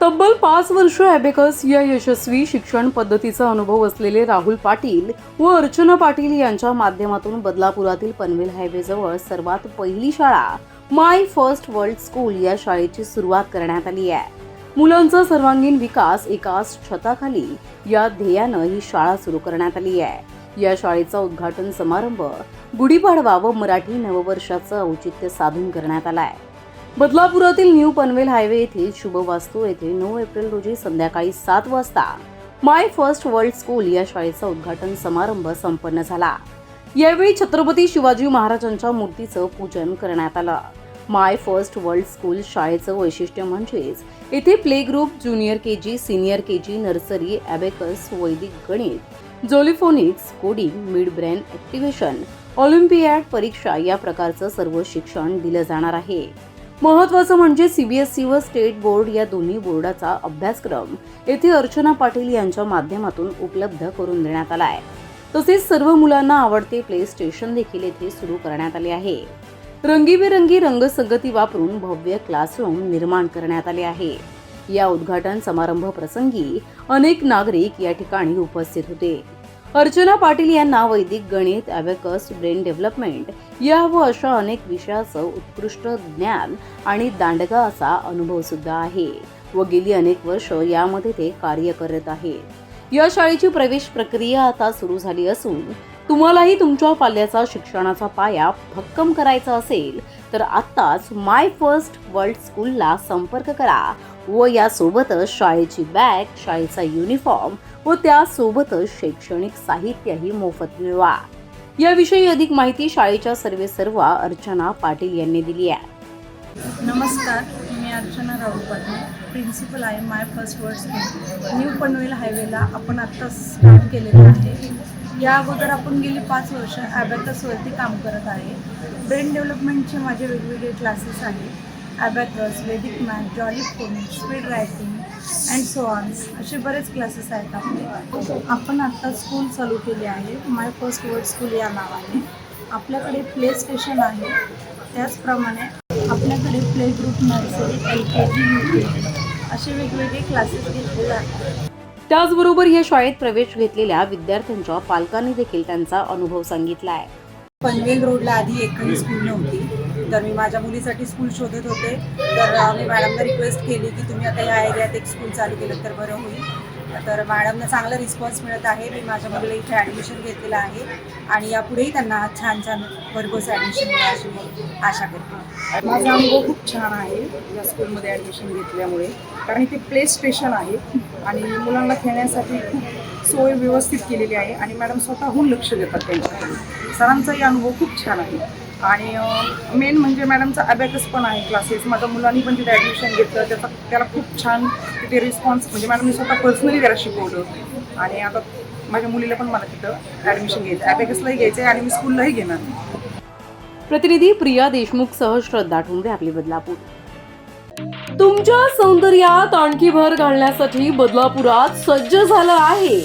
तब्बल पाच वर्ष ॲबेकस या यशस्वी शिक्षण पद्धतीचा अनुभव असलेले राहुल पाटील व अर्चना पाटील यांच्या माध्यमातून बदलापुरातील पनवेल हायवेजवळ सर्वात पहिली शाळा माय फर्स्ट वर्ल्ड स्कूल या शाळेची सुरुवात करण्यात आली आहे. मुलांचा सर्वांगीण विकास एकाच छताखाली या ध्येयानं ही शाळा सुरू करण्यात आली आहे. या शाळेचा उद्घाटन समारंभ गुढीपाडवा व मराठी नववर्षाचं औचित्य साधून करण्यात आला आहे. बदलापुरातील न्यू पनवेल हायवे येथील शुभवास्तू येथे नऊ एप्रिल रोजी संध्याकाळी सात वाजता माय फर्स्ट वर्ल्ड स्कूल या शाळेचा उद्घाटन समारंभ संपन्न झाला. यावेळी छत्रपती शिवाजी महाराजांच्या मूर्तीचं पूजन करण्यात आलं. माय फर्स्ट वर्ल्ड स्कूल शाळेचं वैशिष्ट्य म्हणजेच येथे play group junior K G senior K G nursery abacus Vedic गणित jolly phonics coding mid brain activation olympiad परीक्षा या प्रकारचं सर्व शिक्षण दिलं जाणार आहे. महत्वाचं म्हणजे सीबीएसई व स्टेट बोर्ड या दोन्ही बोर्डाचा अभ्यासक्रम. येथे अर्चना पाटील यांच्या माध्यमातून उपलब्ध करून देण्यात आला आहे. तसेच सर्व मुलांना आवडते प्ले स्टेशन देखील येथे सुरू करण्यात आले आहे. रंगीबेरंगी रंगसंगती वापरून भव्य क्लासरूम निर्माण करण्यात आले आहे. या उद्घाटन समारंभ प्रसंगी अनेक नागरिक या ठिकाणी उपस्थित होते. अर्चना पाटील यांना वैदिक गणित अॅबेकस ब्रेन डेव्हलपमेंट या व अशा अनेक विषयाचं उत्कृष्ट ज्ञान आणि दांडगा असा अनुभव सुद्धा आहे व गेली अनेक वर्ष यामध्ये ते कार्य करत आहेत. या शाळेची प्रवेश प्रक्रिया आता सुरू झाली असून तुम्हालाही तुमच्या पाल्याचा शिक्षणाचा पाया भक्कम करायचा असेल तर आत्ताच माय फर्स्ट वर्ल्ड स्कूलला संपर्क करा व यासोबतच शाळेची बॅग शाळेचा युनिफॉर्म व त्यासोबतच शैक्षणिक साहित्यही मोफत मिळवा. याविषयी अधिक माहिती शाळेच्या सर्वे सर्वा अर्चना पाटील यांनी दिली आहे. नमस्कार. अर्चना राहुल पाटील प्रिन्सिपल आहे my first word school new Panvel हायवेला आपण आत्ता स्टार्ट केलेलं आहे. या अगोदर आपण गेली पाच वर्ष ॲबॅकसवरती काम करत आहे. ब्रेन डेव्हलपमेंटचे माझे वेगवेगळे क्लासेस आहेत. Abacus Vedic math jolly phonic speed writing and so on असे बरेच क्लासेस आहेत आपले. आपण आत्ता स्कूल चालू केली आहे. माय फर्स्ट वर्ड स्कूल या नावाने. आपल्याकडे प्ले स्टेशन आहे. त्याचप्रमाणे आपल्याकडे play group nursery L K G U K G असे वेगवेगळे क्लासेस घेतले जातात त्याचबरोबर या शाळेत प्रवेश घेतलेल्या विद्यार्थ्यांच्या पालकांनी देखील त्यांचा अनुभव सांगितला आहे. पनवेल रोडला आधी एकही स्कूल नव्हती. तर मी माझ्या मुलीसाठी स्कूल शोधत होते. तर मी मॅडमला रिक्वेस्ट केली की तुम्ही आता या एरियात एक स्कूल चालू केलं तर बरं होईल. तर मॅडमना चांगला रिस्पॉन्स मिळत आहे. मी माझ्या मुलीला इथे ॲडमिशन घेतलेलं आहे. आणि यापुढेही त्यांना छान छान भरघोस ॲडमिशन मिळेल अशी मी आशा करते. माझा अनुभव खूप छान आहे या स्कूलमध्ये ॲडमिशन घेतल्यामुळे. कारण इथे प्ले स्टेशन आहे. आणि मुलांना खेळण्यासाठी खूप सोय व्यवस्थित केलेली आहे. आणि मॅडम स्वतःहून लक्ष देतात त्यांच्याकडे सरांचाही अनुभव खूप छान आहे. आणि मेन म्हणजे मॅडमचा अबॅकस पण आहे क्लासेस माझ्या मुलांनी पण तिथे ॲडमिशन घेतलं. त्याचा त्याला खूप छान तिथे रिस्पॉन्स म्हणजे मॅडम मी स्वतः पर्सनली त्याला शिकवलं. आणि आता माझ्या मुलीला पण मला तिथं ॲडमिशन घ्यायचं ॲबॅकसलाही घ्यायचं आहे आणि मी स्कूललाही घेणार प्रतिनिधी प्रिया देशमुख सह श्रद्धा ठुंबे आपली बदलापूर. तुमच्या सौंदर्यात आणखी भर घालण्यासाठी बदलापुरात सज्ज झालं आहे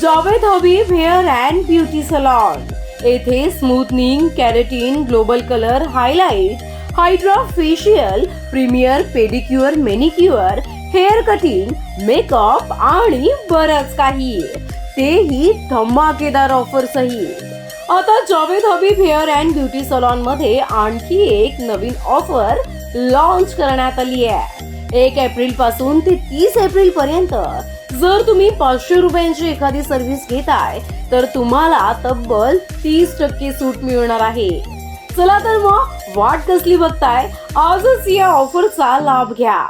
Javed Habib hair and beauty salon. येथे smoothening keratin global colour highlight hydra facial premier pedicure manicure hair cutting makeup आणि बरंच काही. तेही धमाकेदार ऑफर सहित आता Javed Habib hair and beauty सलॉनमध्ये आणखी एक नवीन ऑफर लॉन्च करण्यात आली आहे. एक एप्रिलपासून ते तीस एप्रिल पर्यंत जर तुम्ही पाचशे रुपयांची एखादी सर्व्हिस घेताय तर तुम्हाला तब्बल तीस टक्के सूट मिळणार आहे. चला तर मग वाट कसली बघताय? आजच या ऑफरचा लाभ घ्या.